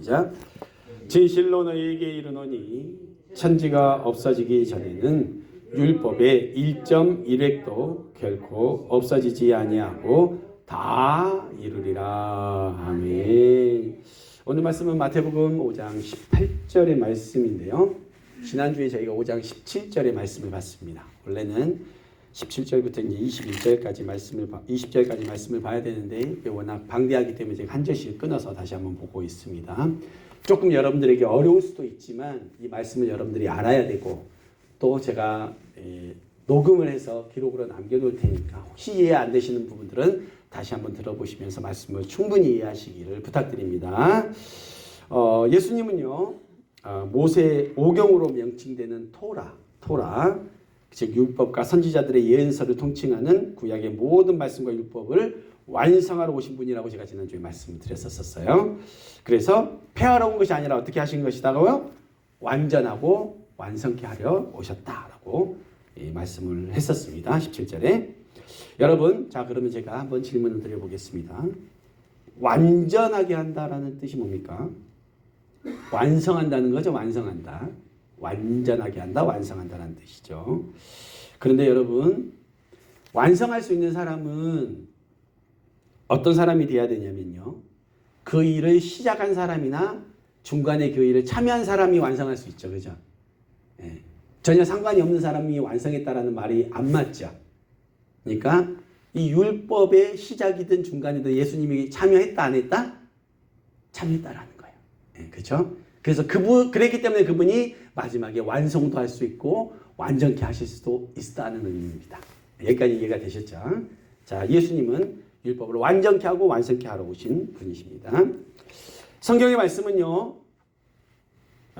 시작. 진실로 너희에게 이르노니 천지가 없어지기 전에는 율법의 1.1획도 결코 없어지지 아니하고 다 이루리라. 아멘. 오늘 말씀은 마태복음 5장 18절의 말씀인데요. 지난주에 저희가 5장 17절의 말씀을 봤습니다. 원래는 17절부터 이제 21절까지 말씀을 20절까지 말씀을 봐야 되는데 워낙 방대하기 때문에 제가 한 절씩 끊어서 다시 한번 보고 있습니다. 조금 여러분들에게 어려울 수도 있지만 이 말씀을 여러분들이 알아야 되고 또 제가 에, 녹음을 해서 기록으로 남겨놓을 테니까 혹시 이해 안 되시는 부분들은 다시 한번 들어보시면서 말씀을 충분히 이해하시기를 부탁드립니다. 어, 예수님은요 어, 모세 오경으로 명칭되는 토라, 토라 즉 율법과 선지자들의 예언서를 통칭하는 구약의 모든 말씀과 율법을 완성하러 오신 분이라고 제가 지난주에 말씀을 드렸었어요. 그래서 폐하러 온 것이 아니라 어떻게 하신 것이다고요? 완전하고 완성케 하려 오셨다라고 이 말씀을 했었습니다. 17절에. 여러분, 자 그러면 제가 한번 질문을 드려보겠습니다. 완전하게 한다라는 뜻이 뭡니까? 완성한다는 거죠. 완성한다. 완전하게 한다, 완성한다는 뜻이죠. 그런데 여러분, 완성할 수 있는 사람은 어떤 사람이 돼야 되냐면요. 그 일을 시작한 사람이나 중간에 그 일을 참여한 사람이 완성할 수 있죠. 그죠? 예. 전혀 상관이 없는 사람이 완성했다라는 말이 안 맞죠. 그러니까 이 율법의 시작이든 중간이든 예수님이 참여했다 안 했다? 참여했다라는 거예요. 예, 그렇죠? 그래서 그분 그랬기 때문에 그분이 마지막에 완성도 할 수 있고 완전케 하실 수도 있다는 의미입니다. 여기까지 이해가 되셨죠? 자, 예수님은 율법을 완전케 하고 완성케 하러 오신 분이십니다. 성경의 말씀은요.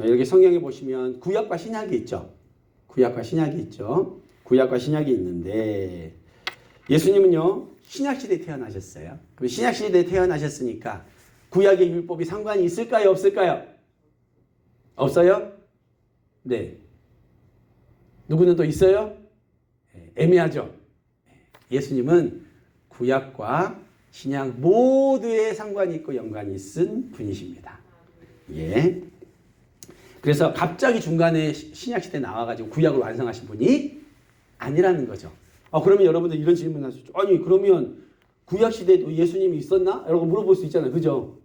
여기 성경에 보시면 구약과 신약이 있죠. 구약과 신약이 있죠. 구약과 신약이 있는데 예수님은요. 신약 시대에 태어나셨어요. 그럼 신약 시대에 태어나셨으니까 구약의 율법이 상관이 있을까요, 없을까요? 없어요? 네. 누구는 또 있어요? 네, 애매하죠. 예수님은 구약과 신약 모두에 상관이 있고 연관이 있은 분이십니다. 예. 그래서 갑자기 중간에 신약 시대 나와가지고 구약을 완성하신 분이 아니라는 거죠. 아, 그러면 여러분들 이런 질문 하실 수 아니, 그러면 구약 시대에도 예수님이 있었나? 라고 물어볼 수 있잖아요. 그죠?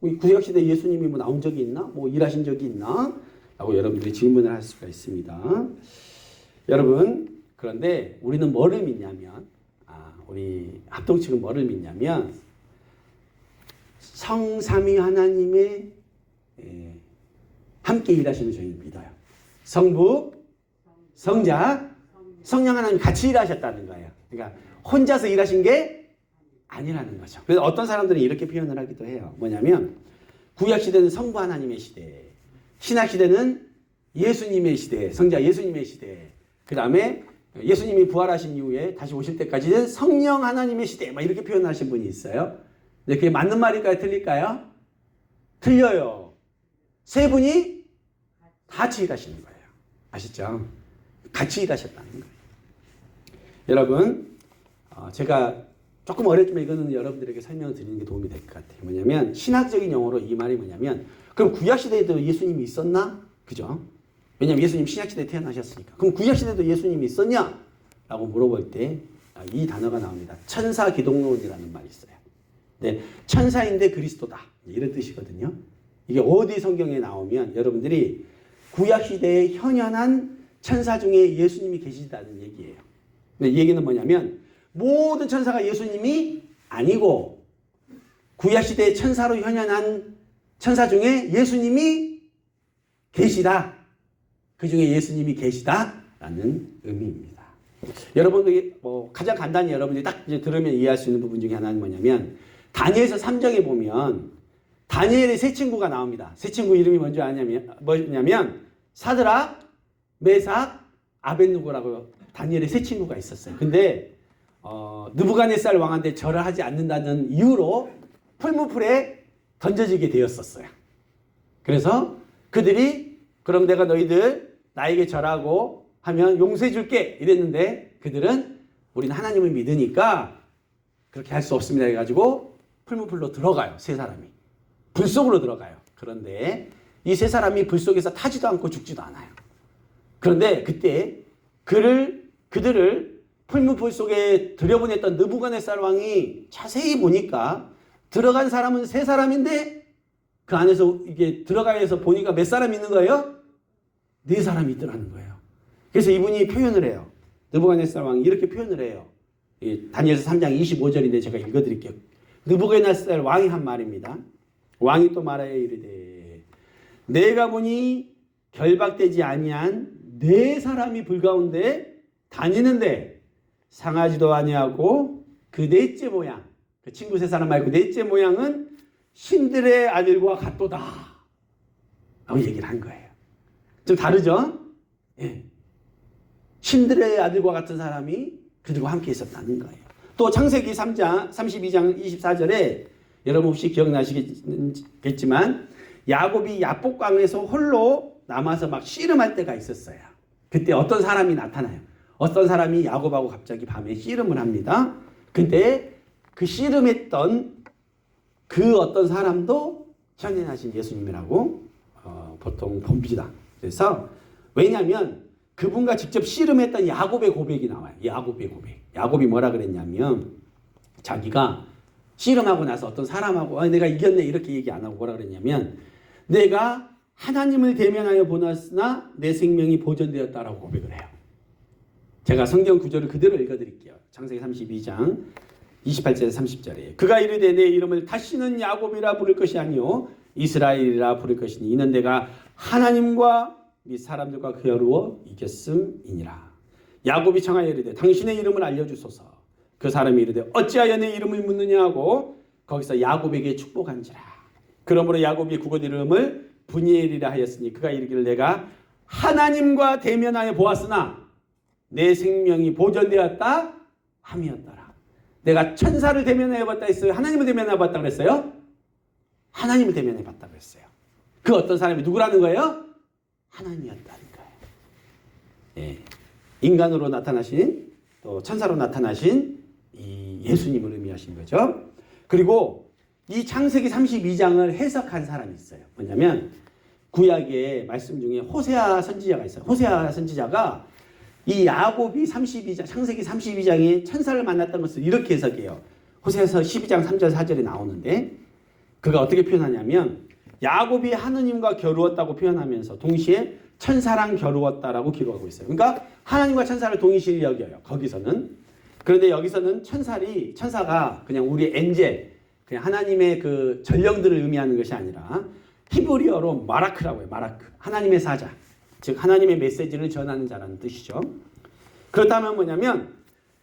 구약 시대 예수님이 뭐 나온 적이 있나? 뭐 일하신 적이 있나? 라고 여러분들이 질문을 할 수가 있습니다. 여러분, 그런데 우리는 뭐를 믿냐면, 아, 우리 합동 측은 뭐를 믿냐면, 성삼위 하나님의 예, 함께 일하시는 저희는 믿어요. 성부, 성자, 성령 하나님 같이 일하셨다는 거예요. 그러니까 혼자서 일하신 게 아니라는 거죠. 그래서 어떤 사람들은 이렇게 표현을 하기도 해요. 뭐냐면 구약 시대는 성부 하나님의 시대, 신약 시대는 예수님의 시대, 성자 예수님의 시대. 그 다음에 예수님이 부활하신 이후에 다시 오실 때까지는 성령 하나님의 시대, 막 이렇게 표현하신 분이 있어요. 근데 그게 맞는 말일까요? 틀릴까요? 틀려요. 세 분이 같이 일하시는 거예요. 아시죠? 같이 일하셨다는 거예요. 여러분, 어, 제가 조금 어렵지만 이거는 여러분들에게 설명을 드리는 게 도움이 될 것 같아요. 뭐냐면 신학적인 용어로 이 말이 뭐냐면 그럼 구약 시대에도 예수님이 있었나? 그죠? 왜냐면 예수님 신약 시대에 태어나셨으니까. 그럼 구약 시대에도 예수님이 있었냐? 라고 물어볼 때 이 단어가 나옵니다. 천사 기독론이라는 말이 있어요. 네, 천사인데 그리스도다. 이런 뜻이거든요. 이게 어디 성경에 나오면 여러분들이 구약 시대에 현현한 천사 중에 예수님이 계시다는 얘기예요. 근데 이 얘기는 뭐냐면 모든 천사가 예수님이 아니고 구약 시대의 천사로 현현한 천사 중에 예수님이 계시다. 그 중에 예수님이 계시다라는 의미입니다. 여러분들이 뭐 가장 간단히 여러분들이 딱 들으면 이해할 수 있는 부분 중에 하나는 뭐냐면 다니엘서 3장에 보면 다니엘의 세 친구가 나옵니다. 세 친구 이름이 뭔지 아냐면 뭐냐면 사드라, 메삭, 아벤누고라고 다니엘의 세 친구가 있었어요. 근데 어, 느부갓네살 왕한테 절을 하지 않는다는 이유로 풀무풀에 던져지게 되었었어요. 그래서 그들이 그럼 내가 너희들 나에게 절하고 하면 용서해 줄게 이랬는데 그들은 우리는 하나님을 믿으니까 그렇게 할 수 없습니다 해가지고 풀무풀로 들어가요 세 사람이 불 속으로 들어가요 그런데 이 세 사람이 불 속에서 타지도 않고 죽지도 않아요. 그런데 그때 그를 그들을 풀무불 속에 들여보냈던 느부갓네살 왕이 자세히 보니까 들어간 사람은 세 사람인데 그 안에서 이게 들어가서 보니까 몇 사람 있는 거예요? 네 사람이 있더라는 거예요. 그래서 이분이 표현을 해요. 느부갓네살 왕이 이렇게 표현을 해요. 이 다니엘서 3장 25절인데 제가 읽어드릴게요. 느부갓네살 왕이 한 말입니다. 왕이 또 말하여 이르되 내가 보니 결박되지 아니한 네 사람이 불 가운데 다니는데 상하지도 아니하고 그 넷째 모양 그 친구 세 사람 말고 넷째 모양은 신들의 아들과 같도다 라고 얘기를 한 거예요. 좀 다르죠? 예. 신들의 아들과 같은 사람이 그들과 함께 있었다는 거예요. 또 창세기 3장 32장 24절에 여러분 혹시 기억나시겠지만 야곱이 야복강에서 홀로 남아서 막 씨름할 때가 있었어요. 그때 어떤 사람이 나타나요. 어떤 사람이 야곱하고 갑자기 밤에 씨름을 합니다. 근데 그 씨름했던 그 어떤 사람도 현현하신 예수님이라고 어, 보통 봅니다. 그래서 왜냐하면 그분과 직접 씨름했던 야곱의 고백이 나와요. 야곱의 고백. 야곱이 뭐라 그랬냐면 자기가 씨름하고 나서 어떤 사람하고 아, 내가 이겼네 이렇게 얘기 안 하고 뭐라 그랬냐면 내가 하나님을 대면하여 보았으나 내 생명이 보존되었다라고 고백을 해요. 제가 성경 구절을 그대로 읽어드릴게요. 창세기 32장 28절 30절에 그가 이르되 내 이름을 다시는 야곱이라 부를 것이 아니요 이스라엘이라 부를 것이니 이는 내가 하나님과 및 사람들과 겨루어 이겼음이니라. 야곱이 청하여 이르되 당신의 이름을 알려주소서. 그 사람이 이르되 어찌하여 내 이름을 묻느냐 하고 거기서 야곱에게 축복한지라. 그러므로 야곱이 국어 이름을 분이엘이라 하였으니 그가 이르기를 내가 하나님과 대면하여 보았으나 내 생명이 보존되었다 함이었더라. 내가 천사를 대면해 봤다 했어요. 하나님을 대면해 봤다 그랬어요. 하나님을 대면해 봤다 그랬어요. 그 어떤 사람이 누구라는 거예요? 하나님이었다는 거예요. 예. 인간으로 나타나신 또 천사로 나타나신 이 예수님을 의미하신 거죠. 그리고 이 창세기 32장을 해석한 사람이 있어요. 뭐냐면 구약의 말씀 중에 호세아 선지자가 있어요. 호세아 선지자가 이 야곱이 32장 창세기 32장에 천사를 만났던 것을 이렇게 해석해요. 호세아서 12장 3절 4절에 나오는데 그가 어떻게 표현하냐면 야곱이 하느님과 겨루었다고 표현하면서 동시에 천사랑 겨루었다라고 기록하고 있어요. 그러니까 하나님과 천사를 동일시 여겨요. 거기서는 그런데 여기서는 천사리 천사가 그냥 우리 엔젤 그냥 하나님의 그 전령들을 의미하는 것이 아니라 히브리어로 마라크라고 해요. 마라크 하나님의 사자 즉 하나님의 메시지를 전하는 자라는 뜻이죠. 그렇다면 뭐냐면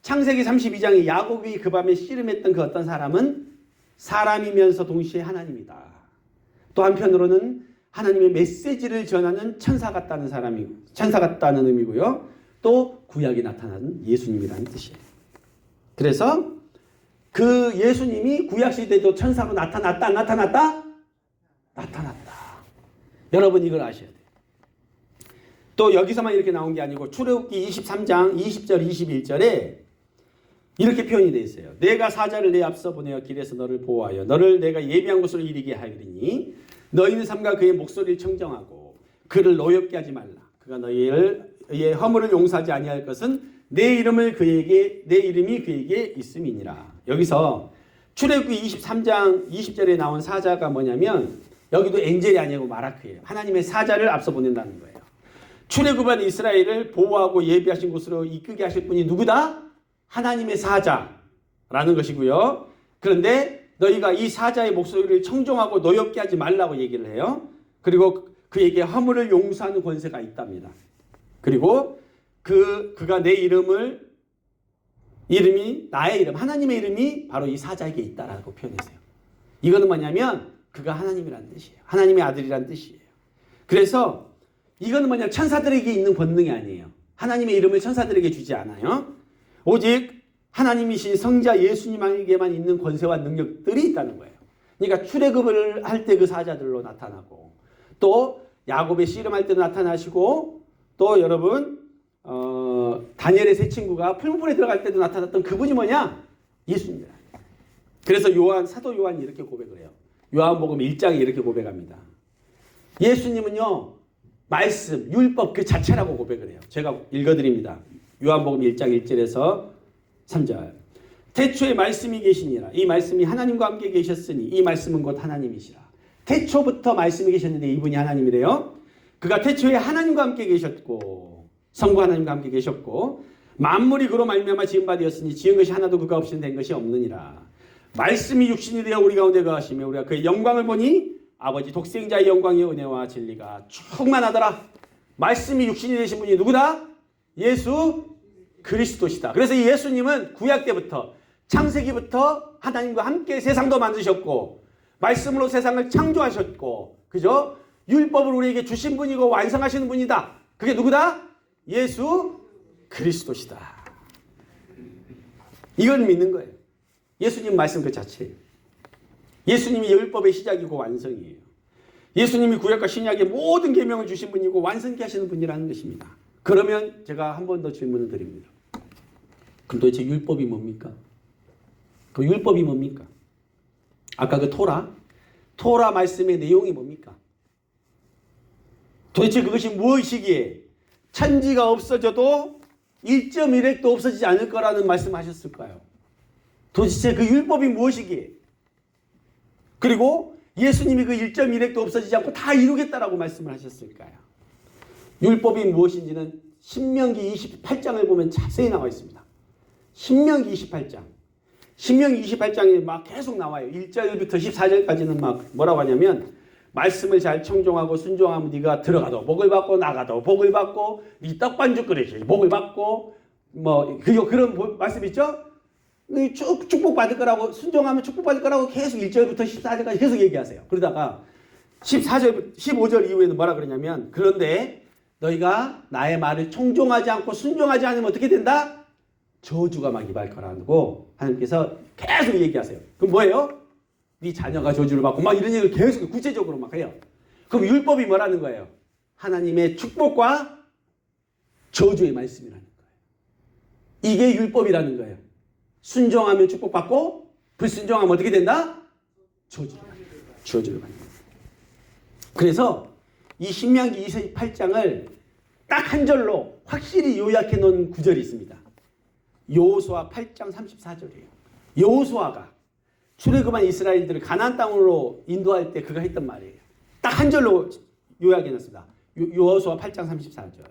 창세기 32장에 야곱이 그 밤에 씨름했던 그 어떤 사람은 사람이면서 동시에 하나님이다. 또 한편으로는 하나님의 메시지를 전하는 천사 같다는 사람이 천사 같다는 의미고요. 또 구약에 나타나는 예수님이라는 뜻이에요. 그래서 그 예수님이 구약 시대도 천사로 나타났다 안 나타났다? 나타났다. 여러분 이걸 아셔야 돼요. 또 여기서만 이렇게 나온 게 아니고 출애굽기 23장 20절 21절에 이렇게 표현이 되어 있어요. 내가 사자를 내 앞서 보내어 길에서 너를 보호하여 너를 내가 예비한 곳으로 이르게 하리니 너희는 삼가 그의 목소리를 청정하고 그를 노엽게 하지 말라. 그가 너희를 의 허물을 용서하지 아니할 것은 내 이름을 그에게 내 이름이 그에게 있음이니라. 여기서 출애굽기 23장 20절에 나온 사자가 뭐냐면 여기도 엔젤이 아니고 마라크예요. 하나님의 사자를 앞서 보낸다는 거예요. 출애굽한 이스라엘을 보호하고 예비하신 곳으로 이끄게 하실 분이 누구다? 하나님의 사자라는 것이고요. 그런데 너희가 이 사자의 목소리를 청종하고 노엽게 하지 말라고 얘기를 해요. 그리고 그에게 허물을 용서하는 권세가 있답니다. 그리고 그 그가 내 이름을 이름이 나의 이름 하나님의 이름이 바로 이 사자에게 있다라고 표현했어요. 이거는 뭐냐면 그가 하나님이라는 뜻이에요. 하나님의 아들이라는 뜻이에요. 그래서 이거는 뭐냐 천사들에게 있는 권능이 아니에요. 하나님의 이름을 천사들에게 주지 않아요. 오직 하나님이신 성자 예수님에게만 있는 권세와 능력들이 있다는 거예요. 그러니까 출애굽을 할 때 그 사자들로 나타나고 또 야곱의 씨름할 때도 나타나시고 또 여러분 어, 다니엘의 세 친구가 풀무불에 들어갈 때도 나타났던 그분이 뭐냐? 예수님이다. 그래서 요한 사도 요한이 이렇게 고백을 해요. 요한복음 1장에 이렇게 고백합니다. 예수님은요, 말씀, 율법 그 자체라고 고백을 해요. 제가 읽어드립니다. 요한복음 1장 1절에서 3절. 태초에 말씀이 계시니라. 이 말씀이 하나님과 함께 계셨으니 이 말씀은 곧 하나님이시라. 태초부터 말씀이 계셨는데 이분이 하나님이래요. 그가 태초에 하나님과 함께 계셨고 성부 하나님과 함께 계셨고 만물이 그로 말미암아 지은 바 되었으니 지은 것이 하나도 그가 없이는 된 것이 없느니라. 말씀이 육신이 되어 우리 가운데 거하시며 우리가 그의 영광을 보니 아버지 독생자의 영광의 은혜와 진리가 충만하더라. 말씀이 육신이 되신 분이 누구다? 예수 그리스도시다. 그래서 이 예수님은 구약 때부터 창세기부터 하나님과 함께 세상도 만드셨고 말씀으로 세상을 창조하셨고 그죠? 율법을 우리에게 주신 분이고 완성하시는 분이다. 그게 누구다? 예수 그리스도시다. 이걸 믿는 거예요. 예수님 말씀 그 자체예요. 예수님이 율법의 시작이고 완성이에요. 예수님이 구약과 신약의 모든 계명을 주신 분이고 완성케 하시는 분이라는 것입니다. 그러면 제가 한 번 더 질문을 드립니다. 그럼 도대체 율법이 뭡니까? 그 율법이 뭡니까? 아까 그 토라? 토라 말씀의 내용이 뭡니까? 도대체 그것이 무엇이기에 천지가 없어져도 1.1핵도 없어지지 않을 거라는 말씀하셨을까요? 도대체 그 율법이 무엇이기에? 그리고 예수님이 그 1.1핵도 없어지지 않고 다 이루겠다라고 말씀을 하셨을까요? 율법이 무엇인지는 신명기 28장을 보면 자세히 나와 있습니다. 신명기 28장. 신명기 28장에 막 계속 나와요. 1절부터 14절까지는 막 뭐라고 하냐면 말씀을 잘 청종하고 순종하면 네가 들어가도 복을 받고 나가도 복을 받고 네 떡반죽 그릇이 복을 받고 뭐 그거 그런 보- 말씀 있죠? 이쭉 축복 받을 거라고 순종하면 축복 받을 거라고 계속 1절부터 14절까지 계속 얘기하세요. 그러다가 14절 15절 이후에는 뭐라 그러냐면 그런데 너희가 나의 말을 청종하지 않고 순종하지 않으면 어떻게 된다? 저주가 막 임할 거라고 하나님께서 계속 얘기하세요. 그럼 뭐예요? 네 자녀가 저주를 받고 막 이런 얘기를 계속 구체적으로 막 해요. 그럼 율법이 뭐라는 거예요? 하나님의 축복과 저주의 말씀이라는 거예요. 이게 율법이라는 거예요. 순종하면 축복받고 불순종하면 어떻게 된다? 저주를. 저주를 받는 거예요. 그래서 이 신명기 28장을 딱 한 절로 확실히 요약해 놓은 구절이 있습니다. 여호수아 8장 34절이에요. 여호수아가 출애굽한 이스라엘들을 가나안 땅으로 인도할 때 그가 했던 말이에요. 딱 한 절로 요약해 놨습니다. 요- 여호수아 8장 34절.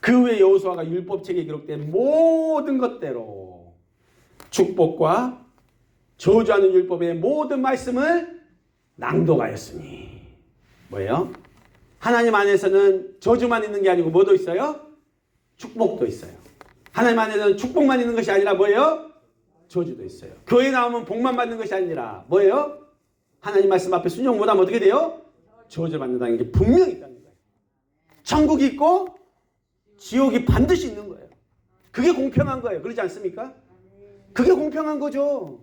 그 후에 여호수아가 율법책에 기록된 모든 것대로 축복과 저주하는 율법의 모든 말씀을 낭독하였으니 뭐예요? 하나님 안에서는 저주만 있는 게 아니고 뭐도 있어요? 축복도 있어요. 하나님 안에서는 축복만 있는 것이 아니라 뭐예요? 저주도 있어요. 교회 나오면 복만 받는 것이 아니라 뭐예요? 하나님 말씀 앞에 순종 못하면 어떻게 돼요? 저주를 받는다는 게 분명히 있다는 거예요. 천국이 있고 지옥이 반드시 있는 거예요. 그게 공평한 거예요. 그렇지 않습니까? 그게 공평한 거죠.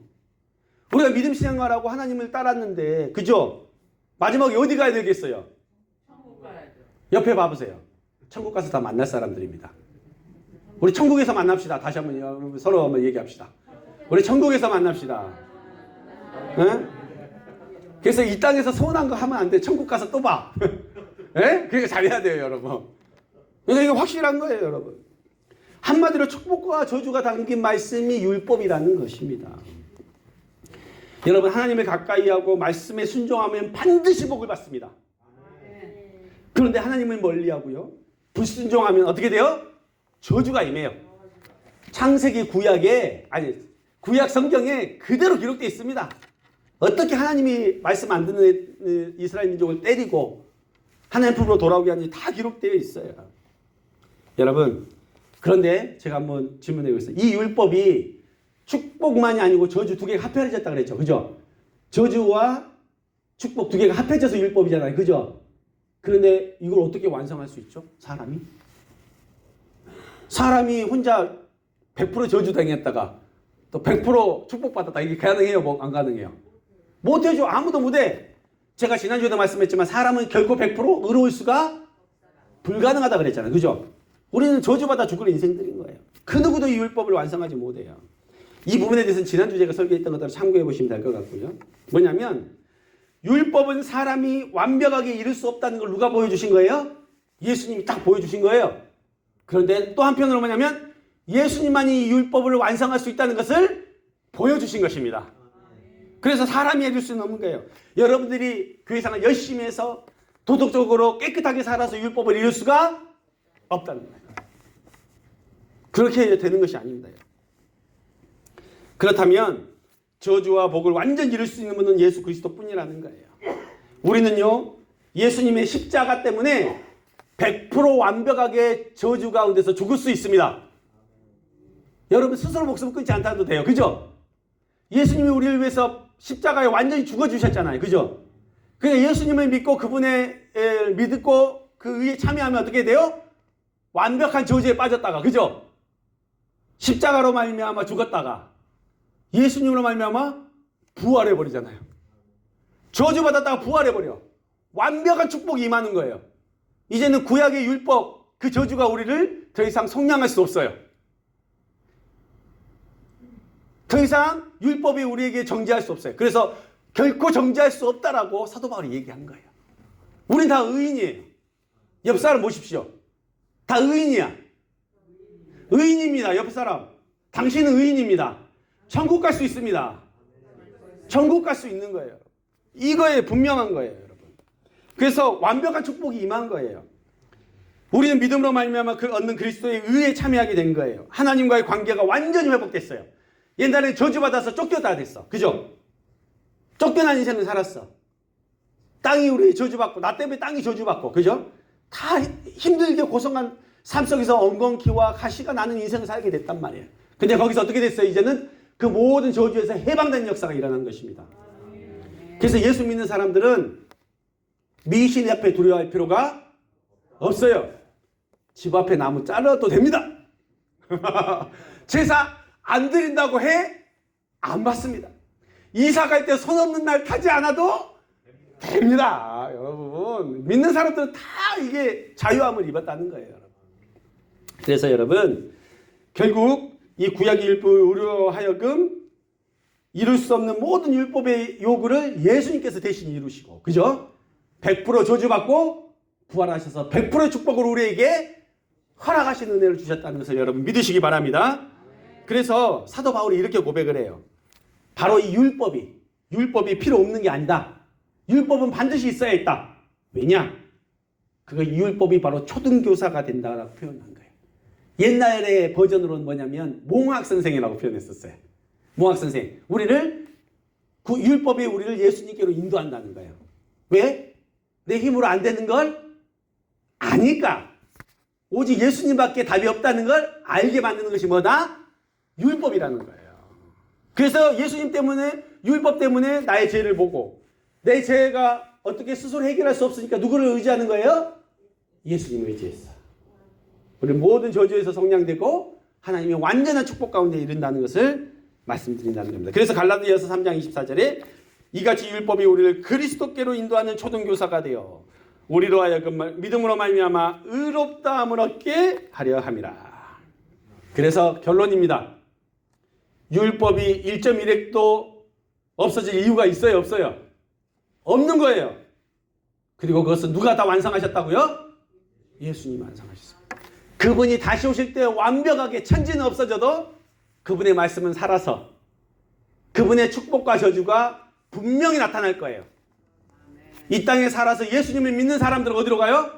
우리가 믿음 신앙하라고 하나님을 따랐는데 그죠? 마지막에 어디 가야 되겠어요? 천국 가야죠. 옆에 봐보세요. 천국 가서 다 만날 사람들입니다. 우리 천국에서 만납시다. 다시 한번 서로 한번 얘기합시다. 우리 천국에서 만납시다. 응? 그래서 이 땅에서 서운한 거 하면 안 돼. 천국 가서 또 봐. 예? 그러니까 잘해야 돼요, 여러분. 그러니까 이거 확실한 거예요, 여러분. 한마디로 축복과 저주가 담긴 말씀이 율법이라는 것입니다. 여러분, 하나님을 가까이 하고 말씀에 순종하면 반드시 복을 받습니다. 그런데 하나님을 멀리하고요. 불순종하면 어떻게 돼요? 저주가 임해요. 창세기 구약에 아니 구약 성경에 그대로 기록되어 있습니다. 어떻게 하나님이 말씀 안 듣는 이스라엘 민족을 때리고 하나님 품으로 돌아오게 하는지 다 기록되어 있어요. 여러분 그런데 제가 한번 질문해 보겠습니다. 이 율법이 축복만이 아니고 저주 두 개가 합해졌다 그랬죠. 그죠? 저주와 축복 두 개가 합해져서 율법이잖아요. 그죠? 그런데 이걸 어떻게 완성할 수 있죠? 사람이? 사람이 혼자 100% 저주 당했다가 또 100% 축복받았다. 이게 가능해요? 뭐 안 가능해요? 못해줘. 아무도 못해. 제가 지난주에도 말씀했지만 사람은 결코 100% 의로울 수가 불가능하다 그랬잖아요. 그죠? 우리는 저주받아 죽을 인생들인 거예요. 그 누구도 이 율법을 완성하지 못해요. 이 부분에 대해서는 지난주 제가 설계했던 것대로 참고해 보시면 될 것 같고요. 뭐냐면 율법은 사람이 완벽하게 이룰 수 없다는 걸 누가 보여주신 거예요? 예수님이 딱 보여주신 거예요. 그런데 또 한편으로 뭐냐면 예수님만이 이 율법을 완성할 수 있다는 것을 보여주신 것입니다. 그래서 사람이 해줄 수는 없는 거예요. 여러분들이 교회생활 열심히 해서 도덕적으로 깨끗하게 살아서 율법을 이룰 수가 없다는 거예요. 그렇게 되는 것이 아닙니다. 그렇다면 저주와 복을 완전히 이룰 수 있는 분은 예수 그리스도뿐이라는 거예요. 우리는요 예수님의 십자가 때문에 100% 완벽하게 저주 가운데서 죽을 수 있습니다. 여러분 스스로 목숨 끊지 않다도 돼요. 그죠? 예수님이 우리를 위해서 십자가에 완전히 죽어 주셨잖아요. 그죠? 그러니까 예수님을 믿고 그분의 에, 믿고 그 의에 참여하면 어떻게 돼요? 완벽한 저주에 빠졌다가 그죠? 십자가로 말미암아 죽었다가 예수님으로 말미암아 부활해 버리잖아요. 저주 받았다가 부활해 버려. 완벽한 축복이 임하는 거예요. 이제는 구약의 율법 그 저주가 우리를 더 이상 속량할 수 없어요. 더 이상 율법이 우리에게 정지할 수 없어요. 그래서 결코 정지할 수 없다라고 사도 바울이 얘기한 거예요. 우린 다 의인이에요. 옆 사람 보십시오. 다 의인이야. 의인입니다. 옆 사람. 당신은 의인입니다. 천국 갈 수 있습니다. 천국 갈 수 있는 거예요. 이거에 분명한 거예요, 여러분. 그래서 완벽한 축복이 임한 거예요. 우리는 믿음으로 말미암아 그 얻는 그리스도의 의에 참여하게 된 거예요. 하나님과의 관계가 완전히 회복됐어요. 옛날에 저주받아서 쫓겨다 됐어. 그죠? 쫓겨난 인생을 살았어. 땅이 우리 저주받고, 나 때문에 땅이 저주받고, 그죠? 다 힘들게 고성한 삶 속에서 엉겅퀴와 가시가 나는 인생을 살게 됐단 말이에요. 근데 거기서 어떻게 됐어요? 이제는 그 모든 저주에서 해방된 역사가 일어난 것입니다. 그래서 예수 믿는 사람들은 미신 앞에 두려워할 필요가 없어요. 집 앞에 나무 잘라도 됩니다. 제사 안 드린다고 해? 안 받습니다. 이사 갈 때 손 없는 날 타지 않아도 됩니다. 여러분. 믿는 사람들은 다 이게 자유함을 입었다는 거예요. 여러분. 그래서 여러분, 결국 이 구약의 율법으로 하여금 이룰 수 없는 모든 율법의 요구를 예수님께서 대신 이루시고, 그죠? 100% 저주받고 부활하셔서 100%의 축복을 우리에게 허락하신 은혜를 주셨다는 것을 여러분 믿으시기 바랍니다. 그래서 사도 바울이 이렇게 고백을 해요. 바로 이 율법이, 율법이 필요 없는 게 아니다. 율법은 반드시 있어야 했다. 왜냐? 그거 이 율법이 바로 초등교사가 된다라고 표현한 거예요. 옛날의 버전으로는 뭐냐면 몽학 선생이라고 표현했었어요. 몽학 선생. 우리를 그 율법이 우리를 예수님께로 인도한다는 거예요. 왜? 내 힘으로 안 되는 걸 아니까. 오직 예수님밖에 답이 없다는 걸 알게 만드는 것이 뭐다? 율법이라는 거예요. 그래서 예수님 때문에 율법 때문에 나의 죄를 보고 내 죄가 어떻게 스스로 해결할 수 없으니까 누구를 의지하는 거예요? 예수님을 의지했어. 우리 모든 저주에서 성량되고 하나님의 완전한 축복 가운데 이른다는 것을 말씀드린다는 겁니다. 그래서 갈라디아서 3장 24절에 이같이 율법이 우리를 그리스도께로 인도하는 초등교사가 되어 우리로 하여금 믿음으로 말미암아 의롭다함을 얻게 하려 함이라. 그래서 결론입니다. 율법이 1.1획도 없어질 이유가 있어요, 없어요? 없는 거예요. 그리고 그것은 누가 다 완성하셨다고요? 예수님 완성하셨습니다. 그분이 다시 오실 때 완벽하게 천지는 없어져도 그분의 말씀은 살아서 그분의 축복과 저주가 분명히 나타날 거예요. 이 땅에 살아서 예수님을 믿는 사람들은 어디로 가요?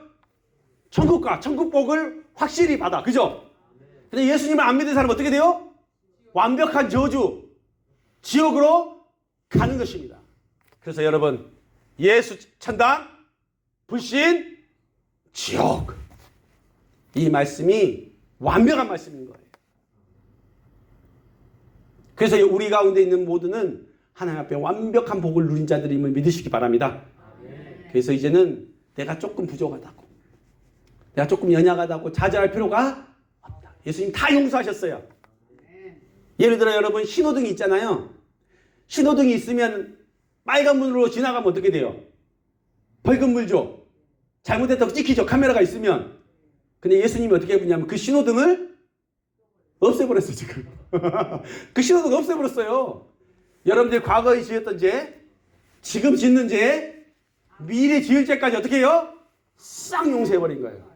천국과 천국복을 확실히 받아. 그죠? 근데 예수님을 안 믿는 사람은 어떻게 돼요? 완벽한 저주, 지옥으로 가는 것입니다. 그래서 여러분, 예수 천당, 불신, 지옥. 이 말씀이 완벽한 말씀인 거예요. 그래서 우리 가운데 있는 모두는 하나님 앞에 완벽한 복을 누린 자들임을 믿으시기 바랍니다. 그래서 이제는 내가 조금 부족하다고, 내가 조금 연약하다고 좌절할 필요가 없다. 예수님 다 용서하셨어요. 예를 들어 여러분 신호등이 있잖아요. 신호등이 있으면 빨간 문으로 지나가면 어떻게 돼요? 벌금 물죠. 잘못했다고 찍히죠. 카메라가 있으면. 근데 예수님이 어떻게 해보냐면 그 신호등을 없애버렸어요, 지금. 그 신호등 없애버렸어요. 여러분들이 과거에 지었던 죄, 지금 짓는 죄, 미래 지을 죄까지 어떻게 해요? 싹 용서해버린 거예요.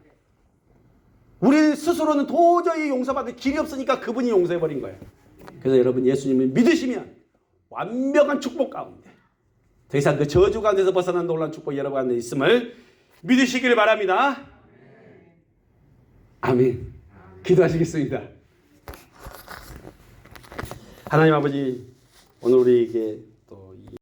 우리 스스로는 도저히 용서받을 길이 없으니까 그분이 용서해버린 거예요. 그래서 여러분 예수님을 믿으시면 완벽한 축복 가운데 더 이상 그 저주 가운데서 벗어난 놀란 축복 여러분 안에 있음을 믿으시기를 바랍니다. 아멘. 기도하시겠습니다. 하나님 아버지 오늘 우리에게